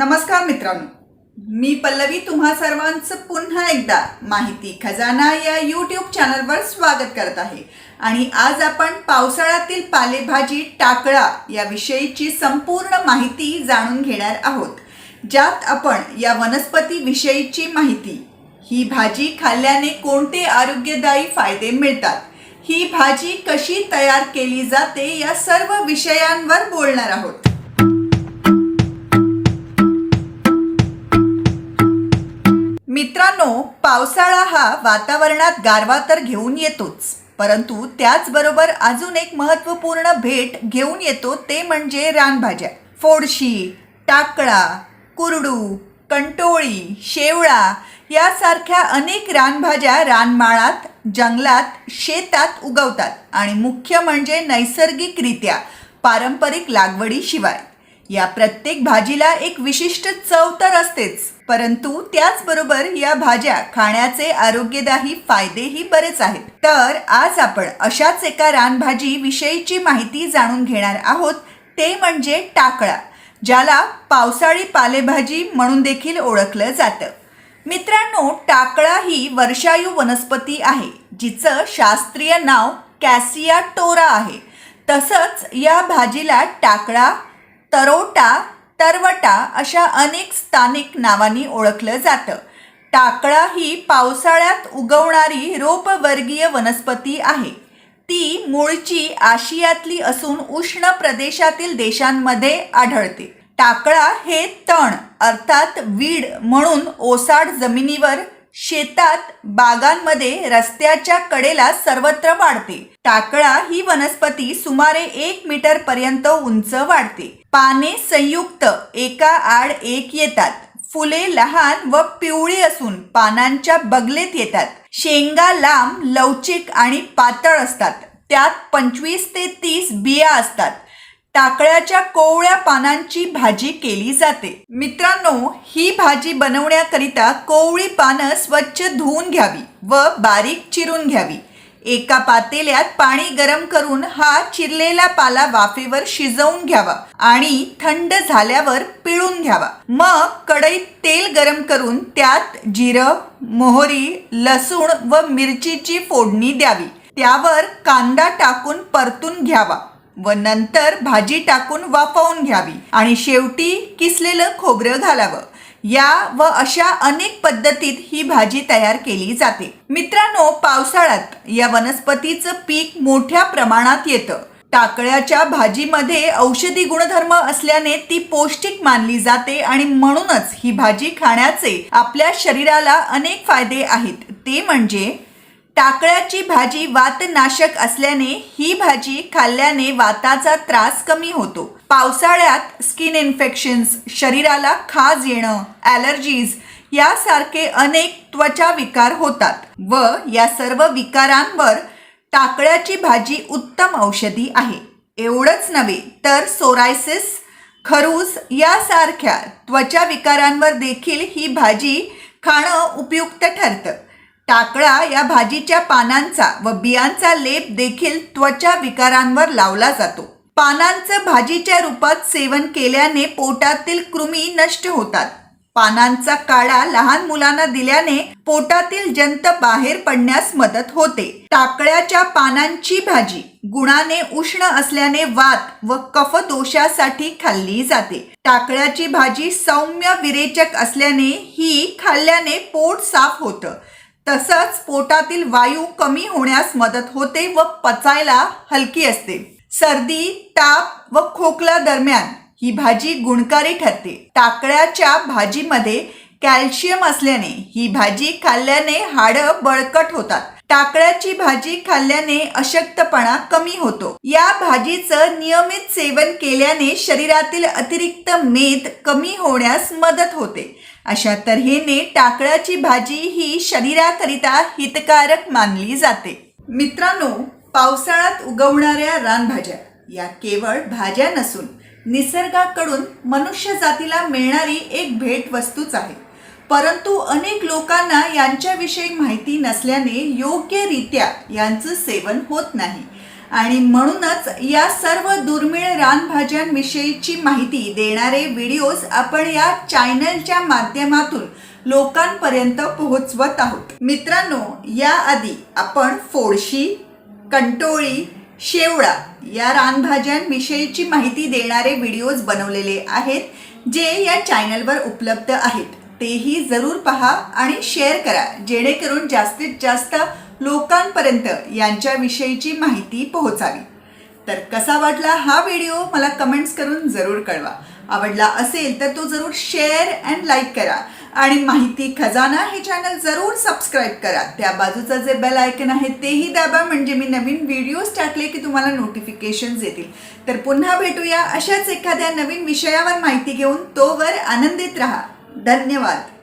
नमस्कार मित्रांनो. मी पल्लवी तुम्हा सर्वांचं पुन्हा एकदा माहिती खजाना या यूट्यूब चॅनलवर स्वागत करत आहे. आणि आज आपण पावसाळ्यातील पालेभाजी टाकळा या विषयीची संपूर्ण माहिती जाणून घेणार आहोत. ज्यात आपण या वनस्पती विषयीची माहिती ही भाजी खाल्ल्याने कोणते आरोग्यदायी फायदे मिळतात ही भाजी कशी तयार केली जाते या सर्व विषयांवर बोलणार आहोत. मित्रांनो पावसाळा हा वातावरणात गारवा तर घेऊन येतोच. परंतु त्याचबरोबर अजून एक महत्त्वपूर्ण भेट घेऊन येतो ते म्हणजे रानभाज्या. फोडशी टाकळा कुरडू कंटोळी शेवळा यासारख्या अनेक रानभाज्या रानमाळात जंगलात शेतात उगवतात आणि मुख्य म्हणजे नैसर्गिकरित्या पारंपरिक लागवडीशिवाय. या प्रत्येक भाजीला एक विशिष्ट चव तर असतेच परंतु त्याचबरोबर या भाज्या खाण्याचे आरोग्यदायी फायदेही बरेच आहेत. तर आज आपण अशाच एका रानभाजी विषयीची माहिती जाणून घेणार आहोत ते म्हणजे टाकळा ज्याला पावसाळी पालेभाजी म्हणून देखील ओळखलं जातं. मित्रांनो टाकळा ही वर्षायू वनस्पती आहे जिचं शास्त्रीय नाव कॅसिया टोरा आहे. तसंच या भाजीला टाकळा तरोटा तरवटा अशा अनेक स्थानिक नावांनी ओळखलं जातं. टाकळा ही पावसाळ्यात उगवणारी रोपवर्गीय वनस्पती आहे. ती मूळची आशियातली असून उष्ण प्रदेशातील देशांमध्ये आढळते. टाकळा हे तण अर्थात वीड म्हणून ओसाड जमिनीवर शेतात बागांमध्ये रस्त्याच्या कडेला सर्वत्र वाढते. टाकळा ही वनस्पती सुमारे एक मीटर पर्यंत उंच वाढते. पाने संयुक्त एका आड एक येतात. फुले लहान व पिवळी असून पानांच्या बगलेत येतात. शेंगा लांब लवचिक आणि पातळ असतात. त्यात पंचवीस ते तीस बिया असतात. टाकळ्याच्या कोवळ्या पानांची भाजी केली जाते. मित्रांनो ही भाजी बनवण्याकरिता कोवळी पानं स्वच्छ धुवून घ्यावी व बारीक चिरून घ्यावी. एका पातेल्यात पाणी गरम करून हा चिरलेला पाला वाफेवर शिजवून घ्यावा आणि थंड झाल्यावर पिळून घ्यावा. मग कढईत तेल गरम करून त्यात जिरं मोहरी लसूण व मिरचीची फोडणी द्यावी. त्यावर कांदा टाकून परतून घ्यावा. व नंतर भाजी टाकून वाफवून घ्यावी आणि शेवटी किसलेलं खोबरं घालावं. या व अशा अनेक पद्धतीत ही भाजी तयार केली जाते. मित्रांनो पावसाळ्यात या वनस्पतीचं पीक मोठ्या प्रमाणात येतं. टाकळ्याच्या भाजीमध्ये औषधी गुणधर्म असल्याने ती पौष्टिक मानली जाते आणि म्हणूनच ही भाजी खाण्याचे आपल्या शरीराला अनेक फायदे आहेत. ते म्हणजे टाकळ्याची भाजी वातनाशक असल्याने ही भाजी खाल्ल्याने वाताचा त्रास कमी होतो. पावसाळ्यात स्किन इन्फेक्शन्स शरीराला खाज येणं ॲलर्जीज यासारखे अनेक त्वचा विकार होतात व या सर्व विकारांवर टाकळ्याची भाजी उत्तम औषधी आहे. एवढंच नव्हे तर सोरायसिस खरूस यासारख्या त्वचा विकारांवर देखील ही भाजी खाणं उपयुक्त ठरतं. टाकळा या भाजीच्या पानांचा व बियांचा लेप देखील त्वचा विकारांवर लावला जातो. पानांचं भाजीच्या रूपात सेवन केल्याने पोटातील कृमी नष्ट होतात. पानांचा काळा लहान मुलांना दिल्याने पोटातील जंत बाहेर पडण्यास मदत होते. टाकळ्याच्या पानांची भाजी गुणाने उष्ण असल्याने वात व कफ दोषासाठी खाल्ली जाते. टाकळ्याची भाजी सौम्य विरेचक असल्याने ही खाल्ल्याने पोट साफ होतं. तसंच पोटातील वायू कमी होण्यास मदत होते व पचायला हलकी असते. सर्दी ताप व खोकला दरम्यान ही भाजी गुणकारी ठरते. टाकळ्याच्या भाजीमध्ये कॅल्शियम असल्याने ही भाजी खाल्ल्याने हाडं बळकट होतात. टाकळ्याची भाजी खाल्ल्याने अशक्तपणा कमी होतो. या भाजीचं नियमित सेवन केल्याने शरीरातील अतिरिक्त मेद कमी होण्यास मदत होते. अशा तऱ्हेने टाकळ्याची भाजी ही शरीराकरिता हितकारक मानली जाते. मित्रांनो पावसाळ्यात उगवणाऱ्या रानभाज्या या केवळ भाज्या नसून निसर्गाकडून मनुष्य जातीला मिळणारी एक भेट वस्तूच आहे. परंतु अनेक लोकांना यांच्याविषयी माहिती नसल्याने योग्यरित्या यांचं सेवन होत नाही. आणि म्हणूनच या सर्व दुर्मिळ रानभाज्यांविषयीची माहिती देणारे व्हिडिओज आपण या चॅनलच्या माध्यमातून लोकांपर्यंत पोहोचवत आहोत. मित्रांनो याआधी आपण फोडशी कंटोळी शेवळा या रानभाज्यांविषयीची माहिती देणारे व्हिडिओज बनवलेले आहेत जे या चॅनलवर उपलब्ध आहेत. तेही जरूर पहा आणि शेअर करा जेणेकरून जास्तीत जास्त लोकांपर्यंत यांच्याविषयीची माहिती पोहोचावी. तर कसा वाटला हा व्हिडिओ मला कमेंट्स करून जरूर कळवा. आवडला असेल तर तो जरूर शेअर अँड लाईक करा. आणि माहिती खजाना हे चॅनल जरूर सबस्क्राईब करा. त्या बाजूचं जे बेल आयकन आहे तेही दाबा म्हणजे मी नवीन व्हिडिओज टाकले की तुम्हाला नोटिफिकेशन्स येतील. तर पुन्हा भेटूया अशाच एखाद्या नवीन विषयावर माहिती घेऊन तोवर आनंदित राहा. धन्यवाद.